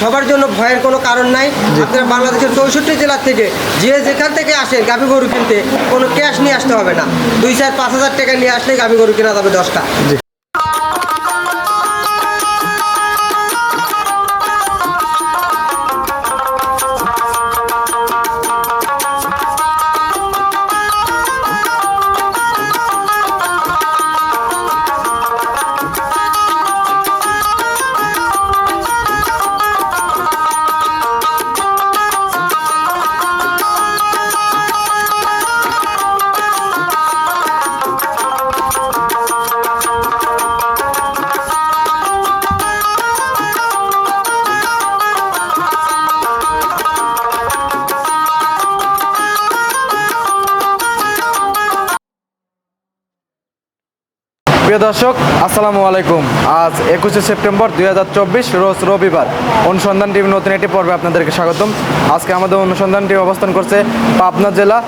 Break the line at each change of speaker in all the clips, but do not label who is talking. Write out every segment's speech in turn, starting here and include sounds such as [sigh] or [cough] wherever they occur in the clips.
সবার জন্য ভয়ের কোনো কারণ নাই। আপনারা বাংলাদেশের চৌষট্টি জেলার থেকে যে যেখান থেকে আসেন গাভী গরু কিনতে কোনো ক্যাশ নিয়ে আসতে হবে না। দুই চার পাঁচ হাজার টাকা নিয়ে আসলে গাভী গরু কেনা যাবে দশটা।
প্রিয় দর্শক, আসসালামু আলাইকুম। আজ একুশে সেপ্টেম্বর দুই হাজার চব্বিশ, রোজ রবিবার। অনুসন্ধান টিম নতুন একটি পর্বে আপনাদেরকে স্বাগতম। আজকে আমাদের অনুসন্ধান টিম অবস্থান করছে পাবনা জেলা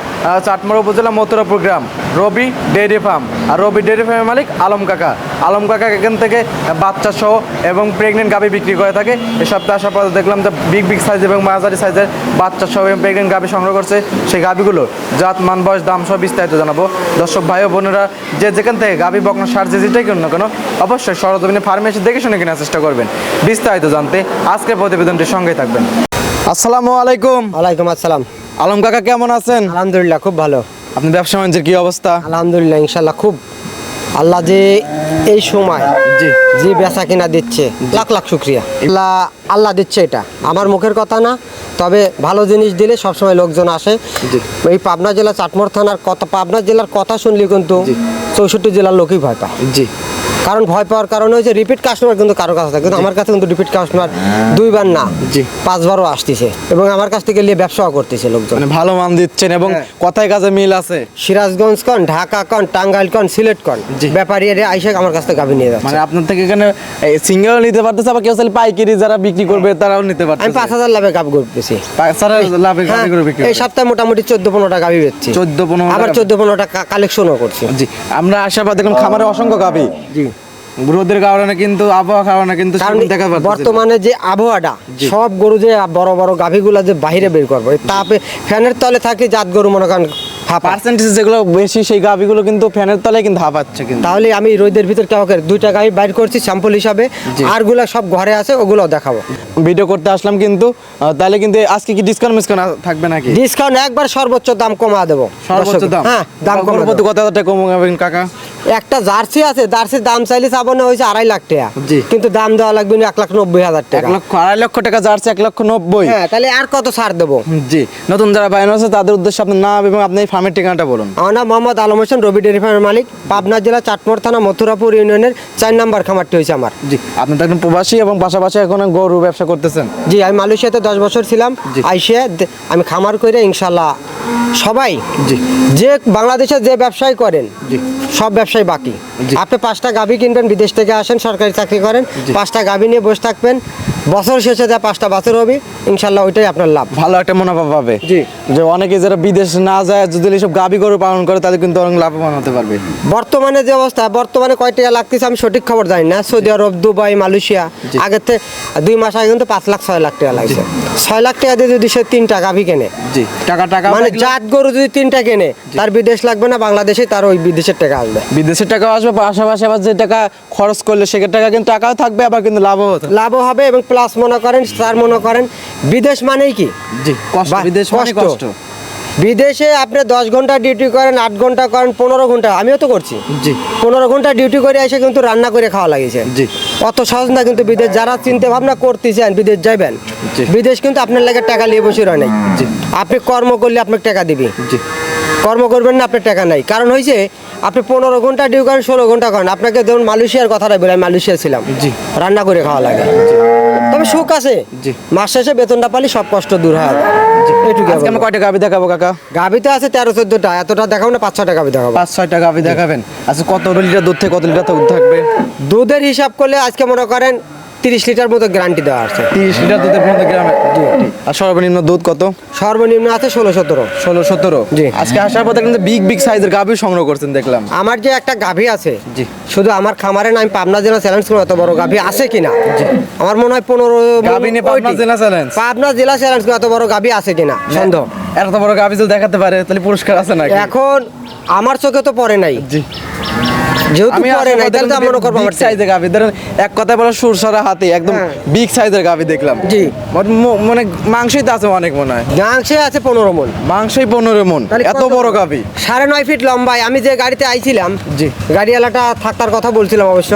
চাটমার উপজেলা মথুরাপুর গ্রাম। Robi dairy farm. আর রবি ডেয়ারি ফার্মের মালিক আলম কাকা। আলম কাকা এখান থেকে বাচ্চা সহ এবং প্রেগনেন্ট গাভি বিক্রি করে থাকে। এ সপ্তাহে আসার পর দেখলাম যে বিগ বিগ সাইজ এবং মাঝারি সাইজের বাচ্চা সহ এবং প্রেগনেন্ট গাভি সংগ্রহ করছে সেই গাভিগুলো। জাত মান বয়স দাম সহ বিস্তারিত জানাব। দর্শক ভাই ও বোনেরা যে যেখান থেকে গাভি বকনা সার যে যেটাই কিনুন না কেন অবশ্যই সরজমিনে ফার্মে এসে দেখে শুনে কেনার চেষ্টা করবেন। বিস্তারিত জানতে আজকের প্রতিবেদনটির সঙ্গেই থাকবেন। আসসালামু আলাইকুম।
ওয়ালাইকুম আসসালাম।
আলম কাকা কেমন আছেন?
আলহামদুলিল্লাহ খুব ভালো।
আপনি ব্যবসা বাণিজ্যের কি অবস্থা?
আলহামদুলিল্লাহ ইনশাল্লাহ খুব আল্লাহ যে এই সময়
জি।
যে বেচা কিনা দিচ্ছে লাখ লাখ শুক্রিয়া। আল্লাহ আল্লাহ দিচ্ছে এটা। আমার মুখের কথা না তবে ভালো জিনিস দিলে সবসময় লোকজন আসে। এই পাবনা জেলা চাটমোর থানার কথা পাবনা জেলার কথা শুনলে কিন্তু চৌষট্টি জেলার লোকই ভয় পায়।
জি।
কারণ ভয় পাওয়ার কারণে হচ্ছে রিপিট কাস্টমার কিন্তু কারও কাছে থাকে। কিন্তু আমার কাছে কিন্তু রিপিট কাস্টমার দুইবার না
জি।
পাঁচবারও আসতেছে। এবং আমার কাছ থেকে নিয়ে ব্যবসাও করতেছে লোকজন।
মানে ভালো মান দিচ্ছেন এবং
হ্যাঁ।
কথায় কাজে মিল আছে।
সিরাজগঞ্জ কন ঢাকা কন টাঙ্গাইল কন সিলেট কন। ব্যাপারী এরা আইসা আমার কাছ থেকে গাভি নিয়ে যাচ্ছে।
মানে আপনার থেকে এখানে সিঙ্গেল নিতে পারতেছে আবার কেউ চাইলে পাইকারি যারা বিক্রি করবে তারাও নিতে
আমি
পারতেছে
পাঁচ হাজার লাভে গাভি করতেছি।
লাভে
হ্যাঁ,
গাড়ি করে বিক্রি
এই সপ্তাহে মোটামুটি চোদ্দ পনেরোটা গাভি বেচছি।
14 15
আবার চোদ্দ পনেরোটা কালেকশনও করছি।
জি। আমরা আশাবাদ দেখলাম খামারে অসংখ্য গাবি।
জি।
রোদের কারণে কিন্তু আবহাওয়া কারণে কিন্তু দেখা
বর্তমানে যে আবহাওয়াটা সব গরু যে বড় বড় গাভিগুলা যে বাইরে বের করব তাপে ফ্যানের তলে থাকে জাত গরু মনে করেন
পার্সেন্টেজ যেগুলো বেশি সেই গাবিগুলো কিন্তু ফ্যানের তলায় কিন্তু হাঁপাচ্ছে কিন্তু।
তাহলে আমি রোদের ভিতর কেউ দুইটা গাভি বাইর করছি স্যাম্পল হিসাবে
জি।
আরগুলা সব ঘরে আছে ওগুলো দেখাবো।
ভিডিও করতে আসলাম কিন্তু তাহলে কিন্তু আজকে কি ডিসকাউন্ট মিসকাউন্ট থাকবে নাকি?
ডিসকাউন্ট একবার সর্বোচ্চ দাম কমা দেবো।
সর্বোচ্চ দাম?
হ্যাঁ দাম
গরুর কত হাজার কমাবেন কাকা?
একটা জার্সি আছে জার্সির দাম চাইলে চাবো না হয়েছে আড়াই লাখ টাকা।
জি।
কিন্তু দাম দেওয়া লাগবে না এক লাখ নব্বই হাজার
এক
টাকা
লক্ষ আড়াই লক্ষ টাকা জার্সি এক লক্ষ নব্বই।
হ্যাঁ তাহলে আর কত ছাড় দেবো?
জি নতুন যারা বাইন আছে তাদের উদ্দেশ্যে আপনার নাম এবং আপনি ফার্মের ঠিকানাটা বলুন।
আমার নাম মোহাম্মদ আলম হোসেন রবি ডেয়ারি ফার্মের মালিক পাবনা জেলা চাটমোর থানা মথুরাপুর ইউনিয়নের চার নাম্বার খামারটি হয়েছে আমার।
জি আপনি তো একজন প্রবাসী এবং পাশাপাশি এখন গরু ব্যবসা করতেছেন।
জি আমি মালয়েশিয়াতে দশ বছর ছিলাম। আইসে আমি খামার করে ইনশাল্লাহ সবাই
জি।
যে বাংলাদেশে যে ব্যবসায় করেন
জি।
সব ব্যবসায় বাকি। আপনি পাঁচটা গাভী কিনবেন বিদেশ থেকে আসেন সরকারি চাকরি করেন পাঁচটা গাভী নিয়ে বসে থাকবেন। বছর শেষে যা পাঁচটা বছর হবে ইনশাল্লাহ ওইটাই আপনার লাভ।
ভালো একটা মুনাফা পাবে।
জি।
যে অনেকে যারা বিদেশ না যায় যদি এইসব গাবি গরু পালন করে তাদের কিন্তু অনেক লাভবান হতে পারবে।
বর্তমানে যে অবস্থা বর্তমানে কয় টাকা লাগতেছে আমি সঠিক খবর জানি না। Saudi Arab Dubai Malaysia. আগের থেকে দুই মাস আগে কিন্তু পাঁচ লাখ ছয় লাখ টাকা লাগছে। ছয় লাখ টাকা দিয়ে যদি সে তিনটা গাভি কেনে
জি টাকা টাকা
মানে জাত গরু যদি তিনটা কেনে তার বিদেশ লাগবে না বাংলাদেশে তার ওই বিদেশের টাকা আসবে।
বিদেশের টাকা আসবে পাশাপাশি আবার যে টাকা খরচ করলে সে টাকা কিন্তু টাকাও থাকবে আবার কিন্তু লাভও
লাভও হবে এবং প্লাস মনে করেন স্যার মনে করেন বিদেশ মানেই কি?
জি কষ্ট বিদেশ মানে
কষ্ট।
কষ্ট।
বিদেশে আপনি দশ ঘণ্টা ডিউটি করেন আট ঘণ্টা করেন পনেরো ঘণ্টা আমিও তো করছি।
জি।
পনেরো ঘণ্টা ডিউটি করে এসে কিন্তু রান্না করে খাওয়া লাগিয়েছে
জি।
অত সহজ না কিন্তু বিদেশ যারা চিন্তা ভাবনা করতেছেন বিদেশ যাবেন বিদেশ কিন্তু আপনার লাগে টাকা নিয়ে বসে রয় নাই। আপনি কর্ম করলে আপনাকে টাকা দিবি।
জি।
কর্ম করবেন না আপনার টাকা নাই। কারণ হয়েছে আপনি পনেরো ঘণ্টা ডিউ করেন ষোলো ঘণ্টা করেন। আপনাকে ধরুন মালয়েশিয়ার কথাটাই বলে আমি মালয়েশিয়া ছিলাম।
জি।
রান্না করে খাওয়া লাগে। তবে সুখ আছে।
জি।
মাস শেষে বেতনটা পালি সব কষ্ট দূর হয়। এটুকু
আজকে আমরা কয়টা দেখাবো কাকা?
গাভিতে আছে তেরো চোদ্দটা। এতটা দেখাবো না পাঁচ গাভি দেখাবো।
পাঁচ ছয়টা দেখাবেন। আচ্ছা কত লিটার দুধ থেকে কত লিটার থাকবে?
দুধের হিসাব করলে আজকে মনে করেন তিরিশ লিটার মতো গ্যারান্টি দেওয়া আছে।
তিরিশ লিটার দুধের পর্যন্ত গ্রামে আর সর্বনিম্ন দুধ কত?
সর্বনিম্ন আছে ষোলো সতেরো।
ষোলো সতেরো?
জি।
আজকে আসার পথে কিন্তু বিগ বিগ সাইজের গাভী সংগ্রহ করছেন দেখলাম।
আমার যে একটা গাভী আছে
জি।
শুধু আমার খামারে না আমি পাবনা জেলা চ্যালেঞ্জ করব এত বড় গাভী আছে কিনা? আমার মনে হয় পনেরো
গাভী নিয়ে পাবনা জেলা challenge?
পাবনা জেলা চ্যালেঞ্জ করব এত বড় গাভী আছে কিনা? সন্দেহ।
এত বড় গাভী যদি দেখাতে পারে তাহলে পুরস্কার আছে নাকি?
এখন আমার চোখে তো পড়ে নাই।
জি।
যেহেতু
আমি
নাই তাহলে তো আমি মনে আমার
সাইজের গাভী ধরেন এক কথায় বলা সুরসারা হাতে একদম
হ্যাঁ।
বিগ সাইজের গাভী দেখলাম।
জি।
মানে মাংসই তো আছে অনেক মনে হয়।
গাংশে আছে পনেরো মন।
মাংসই পনেরো মন। এত বড়
সাড়ে নয় ফিট লম্বায় আমি যে গাড়িতে আইছিলাম
জি।
গাড়িওয়ালাটা থাকার কথা বলছিলাম অবশ্য।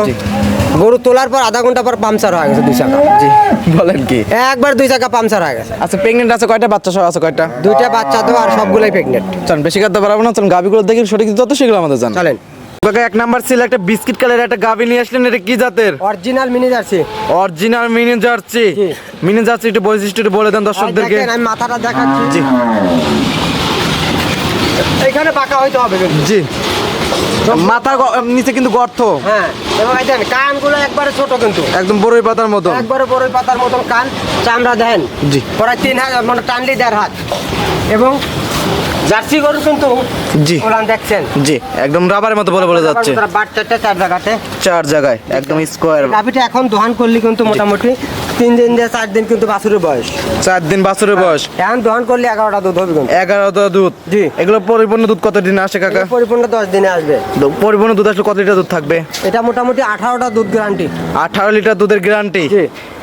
গরু তোলার পর আধা ঘণ্টা পর পাংচার হয়ে গেছে দুই চাকা।
জি। বলেন কি?
একবার দুই চাকা পাংচার হয়ে গেছে।
আচ্ছা প্রেগনেন্ট আছে কয়টা? বাচ্চা সব আছে কয়টা?
দুইটা বাচ্চা তো আর সবগুলাই প্রেগনেন্ট
চল বেশি করতে পারব না। চল গাভীগুলো দেখি সঠিক যত শীঘ্র আমাদের জান
চলেন।
কাকা এক নাম্বার ছিল একটা বিস্কিট কালার একটা গাভী নিয়ে আসলেন এটা কি জাতের?
Original mini Jersey.
Original mini Jersey. Mini Jersey একটু বৈশিষ্ট্য একটু বলে দেন দর্শকদেরকে।
আমি মাথাটা দেখাচ্ছি।
জি।
এখানে পাকা হইতে হবে
জি। মাথা নিচে কিন্তু গর্ত।
হ্যাঁ এবং এই কানগুলো একবারে ছোট কিন্তু।
একদম বড়ই পাতার মতো।
একবারে বড়ই পাতার মতন কান চামড়া দেখেন
জি।
প্রায় তিন হাত মানে টানলি দেড় হাত। এবং জার্সি গরু কিন্তু
জি।
ওলান দেখছেন।
জি একদম রাবারের মতো বলে বলে যাচ্ছে।
বাট চারটে চার জায়গাতে।
চার জায়গায় একদম স্কোয়ার
গাভিটা এখন দোহান করলি কিন্তু মোটামুটি তিন দিন দিয়ে চার দিন কিন্তু বাছুরের বয়স।
চার দিন বাছুরের বয়স।
এখন দোহান করলে এগারোটা দুধ হবে কিন্তু।
এগারোটা দুধ।
জি।
এগুলো পরিপূর্ণ দুধ কত দিন আসে কাকা?
পরিপূর্ণ দশ দিনে আসবে।
পরিপূর্ণ দুধ আসলে কত লিটার দুধ থাকবে?
এটা মোটামুটি আঠারোটা দুধ গ্যারান্টি
আঠারো লিটার দুধের গ্যারান্টি
জি।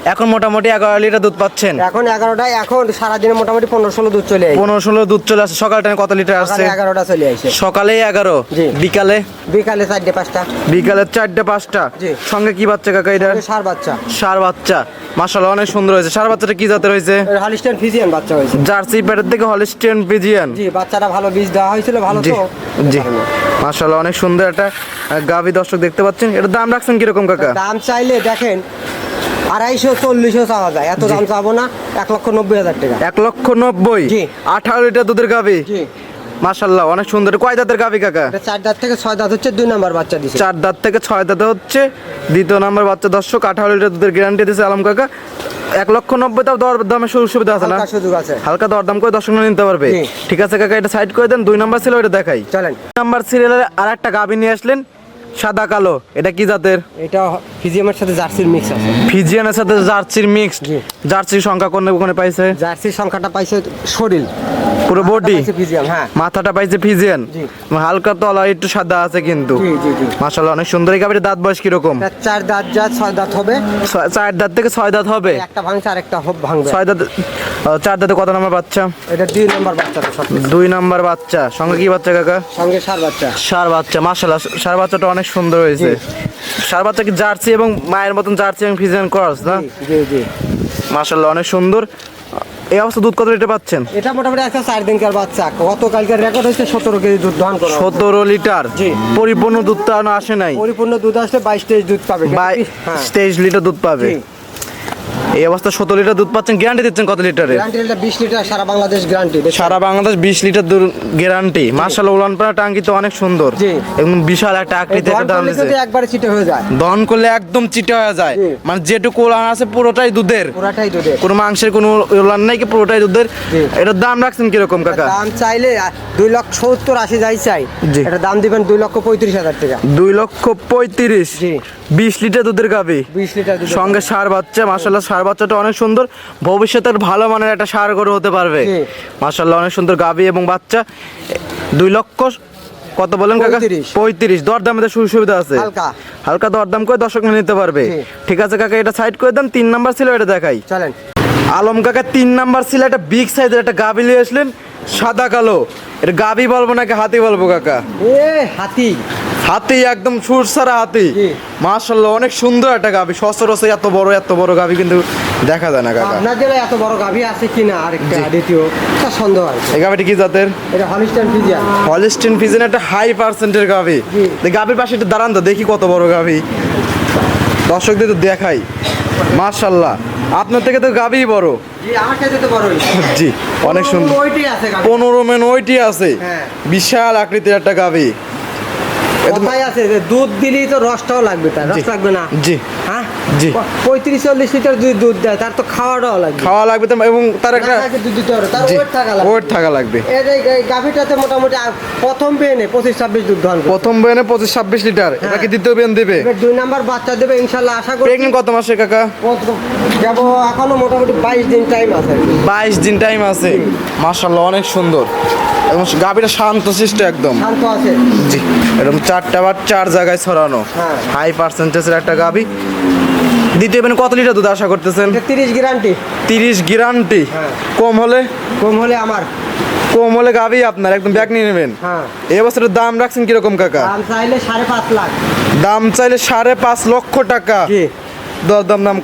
এখন মোটামুটি এগারো লিটার দুধ পাচ্ছেন?
এখন এগারোটায় এখন সারাদিনে মোটামুটি পনেরো ষোলো দুধ চলে আসে।
পনেরো ষোলো দুধ চলে আসে। সকাল টাইমে কত লিটার আসছে?
এগারোটা চলে আসে।
সকালে এগারো। বিকালে?
বিকালে চারটে পাঁচটা।
বিকালে চারটে পাঁচটা? সঙ্গে কি বাচ্চা কাকা এটা
সার বাচ্চা।
সার বাচ্চা। মাসাল অনেক সুন্দর হয়েছে। সার বাচ্চাটা কি জাতের হয়েছে?
হালিস্টান ফিজিয়ান বাচ্চা হয়েছে।
জার্সি প্যাটের থেকে হলিস্টিয়ান পিজিয়ান
জি বাচ্চাটা ভালো বীজ দেওয়া হয়েছিল ভালো তো।
জি। মাসাল অনেক সুন্দর একটা গাভী দর্শক দেখতে পাচ্ছেন। এটা দাম রাখছেন কীরকম কাকা?
দাম চাইলে দেখেন আড়াইশো চল্লিশও চাওয়া যায়। এত দাম চাবো না এক লক্ষ নব্বই হাজার টাকা।
এক লক্ষ নব্বই?
জি।
আঠারো লিটার দুধের গাভী?
জি।
মাসাল্লাহ অনেক সুন্দর। কয় দাঁতের গাভী কাকা?
এটা চার দাঁত থেকে ছয় দাঁত হচ্ছে দুই নাম্বার বাচ্চা দিছে।
চার দাঁত থেকে ছয় দাঁতে হচ্ছে দ্বিতীয় নাম্বার বাচ্চা দর্শক আঠারো লিটার দুধের গ্যারান্টি দিয়েছে আলম কাকা। এক লক্ষ নব্বই তাও দর দামে সুযোগ সুবিধা আছে না?
হালকা সুযোগ আছে।
হালকা দরদাম করে দর্শক নিতে পারবে।
জি।
ঠিক আছে কাকা এটা সাইড করে দেন দুই নাম্বার ছিল এটা দেখাই।
চলেন।
নাম্বার সিরিয়ালের আর একটা গাভী নিয়ে আসলেন। সাদা কালো এটা কি জাতের?
এটা ফিজিয়ামের সাথে জার্সির মিক্স আছে।
ফিজিয়ানের সাথে জার্সির মিক্সড
জি।
জার্সির সংখ্যা কোন ওখানে পাইছে?
জার্সির সংখ্যাটা পাইছে শরীর।
পুরো বডি
ফিজিয়াম হ্যাঁ।
মাথাটা পাইছে ফিজিয়ান?
জি।
হালকা তলা একটু সাদা আছে কিন্তু।
জি জি জি।
মাশাআল্লাহ অনেক সুন্দর। এই গাভীর দাঁত বয়স কীরকম?
চার দাঁত যা ছয় দাঁত হবে।
চার দাঁত থেকে ছয় দাঁত হবে?
একটা ভাঙছে আর একটা ভাঙবে।
ছয় দাঁত চার দাঁতে কত নাম্বার বাচ্চা?
এটা দুই নাম্বার বাচ্চাটা সব
দুই নাম্বার বাচ্চা। সঙ্গে কি বাচ্চা কাকা?
সঙ্গে সার বাচ্চা।
সার বাচ্চা মাশাআল্লাহ। সার বাচ্চাটা অনেক সুন্দর হয়েছে। সার বাচ্চা কি জার্সি এবং মায়ের মতন জার্সি এবং ফিজিয়ান ক্রস না?
জি জি
মাশাআল্লাহ অনেক সুন্দর। এই অবস্থা দুধ কত লিটার পাচ্ছেন?
এটা মোটামুটি একটা চার দিনকার বাচ্চা। গতকালকার রেকর্ড হচ্ছে সতেরো কেজি দুধ দহন করা
সতেরো লিটার?
জি।
পরিপূর্ণ দুধ তো আসে নাই?
পরিপূর্ণ দুধ আসলে বাইশ তেইশ দুধ পাবে।
বাই
হ্যাঁ।
তেইশ লিটার দুধ পাবে। এই অবস্থা সতেরো লিটার দুধ পাচ্ছেন গ্যারান্টি দিচ্ছেন কত
এটা বিশ লিটার সারা বাংলাদেশ গ্যারান্টি
সারা বাংলাদেশ বিশ লিটার দুধ গ্যারান্টি মার্শাল উলান পাড়া টাঙ্কি তো অনেক সুন্দর। এবং বিশাল একটা আকৃতি
একবারে চিটে হয়ে যায়।
দহন করলে একদম চিটে হয়ে যায়। মানে যেটুকু উলান আছে পুরোটাই দুধের।
পুরাটাই দুধের।
কোনো মাংসের কোনো উলান নাই কি পুরোটাই দুধের। এটার দাম রাখছেন কীরকম কাকা?
দাম চাইলে দুই লক্ষ সত্তর আশি যাই চাই। এটা দাম দিবেন দুই লক্ষ পঁয়ত্রিশ হাজার টাকা।
দুই লক্ষ পঁয়ত্রিশ। বিশ লিটার দুধের গাবি
বিশ লিটার
সঙ্গে সার বাচ্চা মাসাল্লাহ সার বাচ্চাটা অনেক সুন্দর। ভবিষ্যতের ভালো মানের একটা সার গরু হতে পারবে। মার্শাল্লাহ অনেক সুন্দর গাবি এবং বাচ্চা। দুই লক্ষ কত বলেন কাকা?
পঁয়ত্রিশ।
দরদামে সুযোগ সুবিধা আছে।
হালকা।
হালকা দরদাম করে দর্শক নিতে পারবে। ঠিক আছে কাকা এটা সাইড করে দেন তিন নাম্বার ছিল এটা দেখাই।
চলেন।
আলম কাকা তিন নাম্বার ছিল একটা বিগ সাইজের একটা গাবি নিয়ে আসলেন। সাদা কালো। এটা গাবি বলব নাকি হাতি বলব কাকা?
এ হাতি।
হাতি একদম সুর সুরসারা হাতি। মাশাল্লাহ অনেক সুন্দর একটা গাবি। সচরাচর এত বড় এত বড় গাবি কিন্তু দেখা যায় না কাকা।
আপনার জেলায় এত বড় গাভী আছে কিনা? আরেকটা দ্বিতীয় তা সন্দেহ আছে।
এই কি জাতের?
এটা ফিজিয়ান।
একটা হাই পার্সেন্টের। এই গাবির পাশে একটু দাঁড়ান তো দেখি কত বড় গাবি। দর্শকদের তো দেখাই। মাশাল্লাহ আপনার থেকে তো গাবি বড়।
জি [laughs]
অনেক সুন্দর। পনেরো মেন ওইটি আছে।
হ্যাঁ।
বিশাল আকৃতির একটা গাবি
আছে দুধ দিলেই তো রসটাও লাগবে তার। রস লাগবে না?
জি।
হ্যাঁ?
জি।
পঁয়ত্রিশ চল্লিশ লিটার যদি দুধ দেয় তার তো খাওয়াটাও লাগবে।
খাওয়া লাগবে তো এবং তার একটা
দুধ দিতে হবে তার ওয়েট থাকা লাগবে।
ওয়েট থাকা লাগবে।
এর এই গাভীটাতে মোটামুটি প্রথম বেনে পঁচিশ ছাব্বিশ দুধ দহন
প্রথম বয়নে পঁচিশ ছাব্বিশ লিটার এটা কি দ্বিতীয় বিয়ান দিবে?
দুই নাম্বার বাচ্চা দেবে ইনশাল্লাহ আশা করি
প্রেগনেন্ট কত মাসে কাকা?
যাব এখনও মোটামুটি বাইশ দিন টাইম আছে।
বাইশ দিন টাইম আছে। মাশাল্লাহ অনেক সুন্দর। এবং গাভীটা শান্ত শিষ্ট একদম।
শান্ত আছে।
জি এরকম চারটা বার চার জায়গায় ছড়ানো।
হ্যাঁ।
হাই পার্সেন্টেজের একটা গাভী। দ্বিতীয় বেনে কত লিটার দুধ আশা করতেছেন?
তিরিশ গ্যারান্টি
তিরিশ গ্যারান্টি। কম হলে?
কম হলে আমার।
কম হলে গাভী আপনার একদম ব্যাগ নিয়ে নেবেন।
হ্যাঁ।
এই বছরের দাম রাখছেন কীরকম কাকা?
দাম চাইলে সাড়ে পাঁচ লাখ।
দাম চাইলে সাড়ে পাঁচ লক্ষ টাকা।
জি।
দর দাম দাম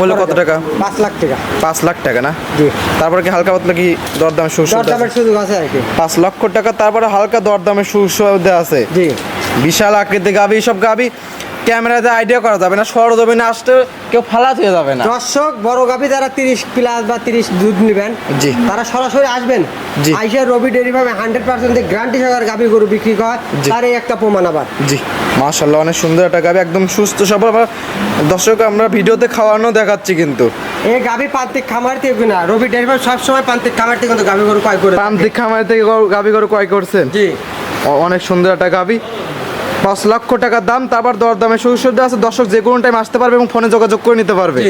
বলে কত টাকা?
পাঁচ লাখ টাকা।
পাঁচ লাখ টাকা না?
জি।
তারপরে কি হালকা পাতলা কি দরদাম
দরদামের সুযোগ আছে আর কি।
পাঁচ লক্ষ টাকা তারপরে হালকা দরদামের সুবিধা আছে।
জি।
বিশাল আকৃতি গাবি সব গাবি ক্যামেরাতে আইডিয়া করা যাবে না সরজমিনে আসতে কেউ ফালাত হয়ে যাবে না
দর্শক বড় গাভি যারা তিরিশ প্লাস বা তিরিশ দুধ নেবেন
জি।
তারা সরাসরি আসবেন
জি।
আইসা রবি ডেয়ারি ফার্মে হান্ড্রেড পার্সেন্ট গ্যারান্টি সহকারে গাভি গরু বিক্রি করে। তার এই একটা প্রমাণ আবার
জি মাশাল্লাহ অনেক সুন্দর একটা গাবি একদম সুস্থ সবল আমরা দর্শক আমরা ভিডিওতে খাওয়ানো দেখাচ্ছি কিন্তু
এই গাভি প্রান্তিক খামার থেকে না রবি ডেয়ারি ফার্ম সবসময় প্রান্তিক খামার থেকে কিন্তু গাভি গরু ক্রয় করে।
প্রান্তিক খামার থেকে গাবি গরু ক্রয় করছেন
জি
অনেক সুন্দর একটা গাবি পাঁচ লক্ষ টাকার দাম তারপর দর দামে সুযোগ সুবিধা আছে। দর্শক যে কোনো টাইম আসতে পারবে এবং ফোনে যোগাযোগ করে নিতে পারবে।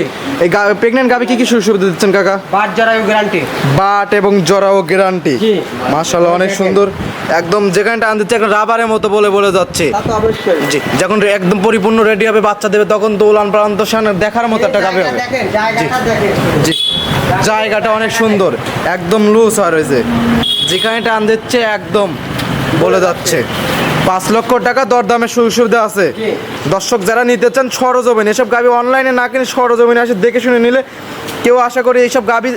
এই প্রেগনেন্ট গাবি কি কি সুযোগ সুবিধা দিচ্ছেন কাকা?
বাট জরায়ু গ্যারান্টি
বাট এবং জরা ও গ্যারান্টি
জি।
মাশাল্লাহ অনেক সুন্দর। একদম যেখানে টান দিচ্ছে এখন রাবারের মতো বলে বলে যাচ্ছে।
তা তো অবশ্যই।
জি যখন একদম পরিপূর্ণ রেডি হবে বাচ্চা দেবে তখন তো উলান পালান তো দেখার মতো একটা গাবে হবে। জি। জায়গাটা অনেক সুন্দর। একদম লুজ আর হয়েছে যেখানে টান দিচ্ছে একদম বলে যাচ্ছে। পাঁচ লক্ষ টাকা দরদামের সুযোগ সুবিধা আছে। দর্শক যারা নিতে চান সরজমিন এসব গাবি অনলাইনে না কিনে সরজমিনে এসে দেখে শুনে নিলে কেউ আশা করি এইসব গাবি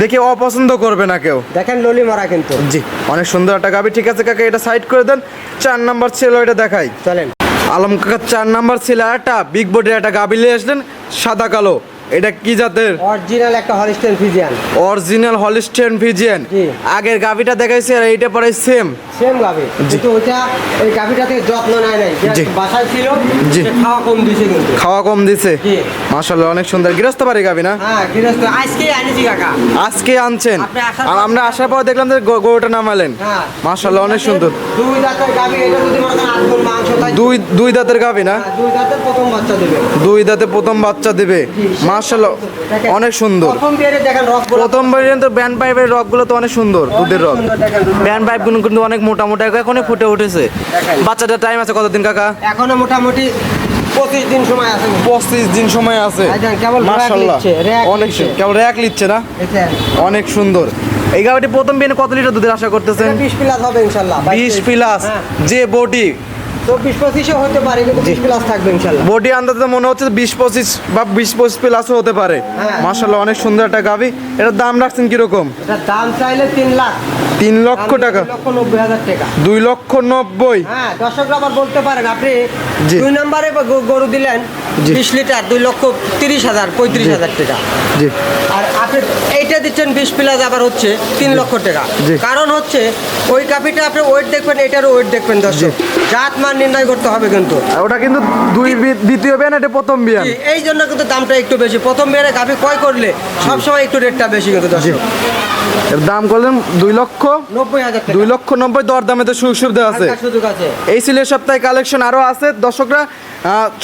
দেখে অপছন্দ করবে না কেউ।
দেখেন ললি মারা কিন্তু।
জি অনেক সুন্দর একটা গাবি। ঠিক আছে কাকা এটা সাইড করে দেন। চার নাম্বার ছিল এটা দেখাই।
চলেন।
আলম কাকা চার নাম্বার ছিল একটা বিগ বডির একটা গাবি নিয়ে আসলেন সাদা কালো। এটা কি জাতের?
অরিজিনাল একটা Holstein Friesian.
Original Holstein Friesian. আগের গাবিটা দেখাইছে আর এইটা পরে সেম
সেম গাভি। কিন্তু ওইটা এই গাভিটাতে যত্ন নেয় নাই। বাসায় ছিল
জি।
খাওয়া কম দিছে কিন্তু।
খাওয়া কম দিছে।
জি।
মাশাল্লাহ অনেক সুন্দর। গৃহস্থ বাড়ি গাবি না?
হ্যাঁ গৃহস্থ। আজকেই আনিছি কাকা।
আজকে আনছেন। আর আমরা আসার পর দেখলাম যে গরুটা নামালেন।
হ্যাঁ।
মাশাল্লাহ অনেক সুন্দর।
দুই দাঁতের গাভি এটা যদি মনে মাংস
দুই দুই দাঁতের গাবি না?
হ্যাঁ, দুই দাঁতের প্রথম বাচ্চা দেবে।
দুই দাঁতে প্রথম বাচ্চা দেবে। মাশাল্লাহ অনেক সুন্দর।
প্রথম
ব্যান্ড পাইপের রকগুলো তো অনেক সুন্দর দুধের রক। ব্যান্ড পাইপগুলো কিন্তু অনেক মোটা মোটা এখনই ফুটে উঠেছে। বাচ্চাটার টাইম আছে কতদিন কাকা?
এখনও মোটামুটি পঁচিশ দিন সময় আছে।
পঁচিশ দিন সময় আছে। অনেক কেবল র্যাক লিচ্ছে না? অনেক সুন্দর। এই গাড়িটি প্রথম বিয়ে কত লিটার দুধের আশা করতেছেন?
বিশ প্লাস হবে ইনশাল্লাহ
বিশ প্লাস
হ্যাঁ।
যে বডি
চব্বিশ পঁচিশও হতে পারে কিন্তু প্লাস থাকবে ইনশাল্লাহ।
বডি আন্দাজে মনে হচ্ছে বিশ পঁচিশ বা বিশ পঁচিশ প্লাসও হতে পারে। মাসাল্লাহ অনেক সুন্দর একটা গাভী। এটার দাম রাখছেন কীরকম?
এটার দাম চাইলে তিন লাখ।
তিন লক্ষ টাকা।
দুই লক্ষ নব্বই হাজার টাকা।
দুই লক্ষ নব্বই।
হ্যাঁ দর্শকরা আবার বলতে পারেন আপনি দুই নম্বরে গরু দিলেন। বিশ লিটার দুই লক্ষ তিরিশ হাজার পঁয়ত্রিশ হাজার টাকা।
জি।
আর আপনি এইটা দিচ্ছেন বিশ প্লাস আবার হচ্ছে তিন লক্ষ টাকা। কারণ হচ্ছে ওই কাপিটা আপনি ওয়েট দেখবেন এটারও ওয়েট দেখবেন দর্শক। জাত মান নির্ণয় করতে হবে কিন্তু।
ওটা কিন্তু দুই দ্বিতীয় বিয়ান এটা প্রথম বিয়ান।
এই জন্য কিন্তু দামটা একটু বেশি। প্রথম বেড়ে কাপি ক্রয় করলে সবসময় একটু রেটটা বেশি কিন্তু দর্শক।
দাম করলেন দুই লক্ষ দুই লক্ষ নব্বই দর দামে তো সুযোগ সুবিধা আছে। এই সিলের সপ্তাহে কালেকশন আরও আছে। দর্শকরা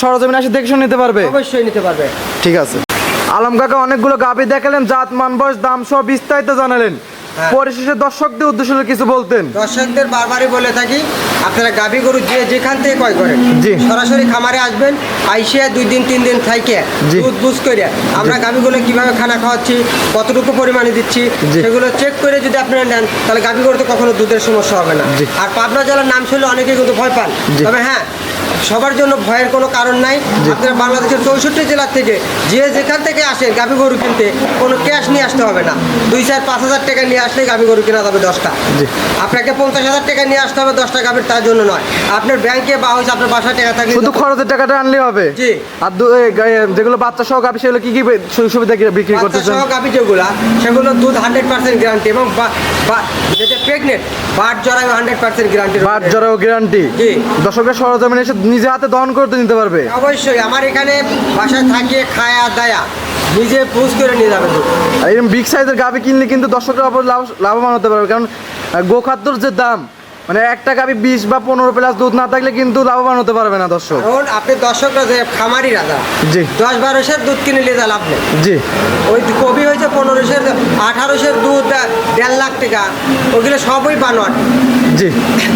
সরজমিন আসে দেখে নিতে পারবে।
অবশ্যই নিতে পারবে।
ঠিক আছে। আলম কাকা অনেকগুলো গাভী দেখালেন জাত মান বয়স দাম সহ বিস্তারিত জানালেন। পরিশেষে দর্শকদের উদ্দেশ্য কিছু বলতেন
দর্শকদের বারবারই বলে থাকি আপনারা গাভী গরু যে যেখান থেকে ক্রয় করেন
জি।
সরাসরি খামারে আসবেন আইসিয়া দুই দিন তিন দিন থাইকে। দুধ বুঝ করে আমরা গাভীগুলো কীভাবে খানা খাওয়াচ্ছি কতটুকু পরিমাণে দিচ্ছি। সেগুলো চেক করে যদি আপনারা নেন তাহলে গাভী গরুতে কখনো দুধের সমস্যা হবে না। আর পাবনা জেলার নাম শুনলে অনেকে কিন্তু ভয় পান তবে হ্যাঁ সবার জন্য ভয়ের কোনো কারণ নাই। আপনারা বাংলাদেশের চৌষট্টি জেলার থেকে যে যেখান থেকে আসেন গাভী গরু কিনতে কোনো ক্যাশ নিয়ে আসতে হবে না। দুই চার পাঁচ হাজার টাকা নিয়ে আসলে গাভী গরু কেনা যাবে দশটা। আপনাকে পঞ্চাশ হাজার টাকা নিয়ে আসতে হবে দশটা গাভীর তার জন্য নয়। আপনার ব্যাংকে বা হচ্ছে আপনার বাসায় টাকা থাকলে
শুধু খরচের টাকাটা আনলে হবে?
জি।
আর যেগুলো বাচ্চা সহ গাবি সেগুলো কি কি সুবিধা কি বিক্রি
বাচ্চা
করতেছেন?
সহ গাভী যেগুলা সেগুলো দুধ হান্ড্রেড পার্সেন্ট গ্যারান্টি এবং যেটা প্রেগনেন্ট বাট জরায়ু হান্ড্রেড পার্সেন্ট গ্যারান্টি
বাট জরাও গ্যারান্টি
জি।
দর্শকের সরজমিনে এসে নিজে হাতে দহন করতে নিতে পারবে?
অবশ্যই আমার এখানে বাসায় থাকিয়ে খায়া দায়া। নিজে পুজ করে নিয়ে যাবে
এরকম বিগ সাইজের গাভি কিনলে কিন্তু দর্শকরা লাভ লাভবান হতে পারবে। কারণ গোখাদ্যর যে দাম মানে একটা গাভি বিশ বা পনেরো প্লাস দুধ না থাকলে কিন্তু লাভবান হতে পারবে না দর্শক।
কারণ আপনি দর্শকরা যে খামারি রাজা
জি।
দশ বারোশের দুধ কিনে নিয়ে যা লাভ নেই
জি।
ওই কবি হয়েছে পনেরোশের আঠারোশের দুধ দেড় লাখ টাকা। ওগুলো সবই বানোয়াট।
জি।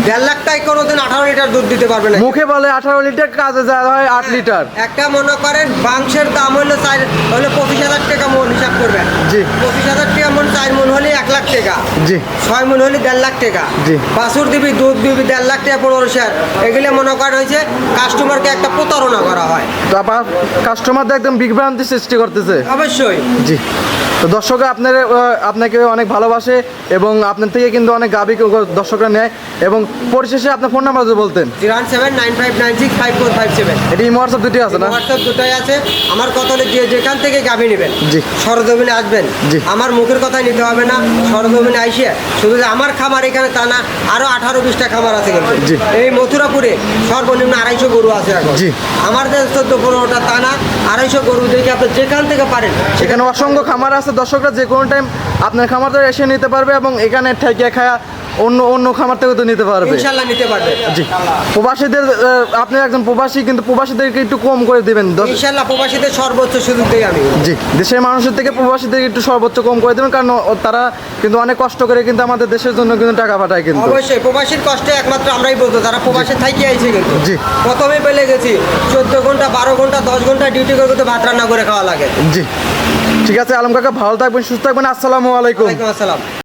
দেড় লাখ টাকা কোনোদিন আঠারো লিটার দুধ দিতে পারবে না।
মুখে বলে আঠারো লিটার কাজে যায় হয় আট লিটার।
একটা মনে করেন বাংশের দাম হলো চার হলো পঁচিশ হাজার টাকা মন হিসাব করবেন।
জি।
পঁচিশ হাজার টাকা মন চার মন হলে এক লাখ টাকা।
জি।
ছয় মন হলে দেড় লাখ টাকা।
জি।
বাছুর দিবি দুধ দিবি দেড় লাখ টাকা পনেরো শেয়ার এগুলো মনে করেন হয়েছে কাস্টমারকে একটা প্রতারণা করা হয়।
তারপর কাস্টমারদের একদম বিভ্রান্তি সৃষ্টি করতেছে।
অবশ্যই।
জি। তো দর্শক আপনার আপনাকে অনেক ভালোবাসে এবং আপনার থেকে কিন্তু অনেক গাবি দর্শকরা নেয়। এবং পরিশেষে আপনার ফোন নাম্বার যদি বলতেন।
Zero seven nine five nine six five four five seven.
এটি হোয়াটসঅ্যাপ দুটি আছে না?
হোয়াটসঅ্যাপ দুটোই আছে। আমার কথা হলে যে যেখান থেকে গাভি নেবেন
জি।
সরজমিনে আসবেন।
জি।
আমার মুখের কথাই নিতে হবে না সরজমিনে আইসে। শুধু যে আমার খামার এখানে তা না আরও আঠারো বিশটা খামার আছে কিন্তু।
জি।
এই মথুরাপুরে সর্বনিম্ন আড়াইশো গরু আছে এখন।
জি।
আমার যে চোদ্দ পনেরোটা তা না আড়াইশো গরু দেখে আপনি যেখান থেকে পারেন
এখানে অসংখ্য খামার আছে। দর্শকরা যে কোনো টাইম আপনার খামার এসে নিতে পারবে এবং এখানে ঠেকিয়া খায়া অন্য অন্য খামার থেকেও তো নিতে পারবে।
ইনশাল্লাহ নিতে পারবে।
জি। প্রবাসীদের আপনি একজন প্রবাসী কিন্তু প্রবাসীদেরকে একটু কম করে দিবেন দশ
ইনশাল্লাহ প্রবাসীদের সর্বোচ্চ সুযোগ দিই আমি
জি। দেশের মানুষের থেকে প্রবাসীদের একটু সর্বোচ্চ কম করে দেবেন কারণ তারা কিন্তু অনেক কষ্ট করে কিন্তু আমাদের দেশের জন্য কিন্তু টাকা পাঠায় কিন্তু।
অবশ্যই প্রবাসীর কষ্টে একমাত্র আমরাই বলতো তারা প্রবাসে থাকি আইছে কিন্তু।
জি।
প্রথমে পেলে গেছি চোদ্দ ঘণ্টা বারো ঘণ্টা দশ ঘণ্টা ডিউটি করে কিন্তু ভাত রান্না করে খাওয়া লাগে।
জি। ঠিক আছে আলম কাকা ভালো থাকবেন সুস্থ থাকবেন আসসালামু আলাইকুম।
ওয়ালাইকুম আসসালাম।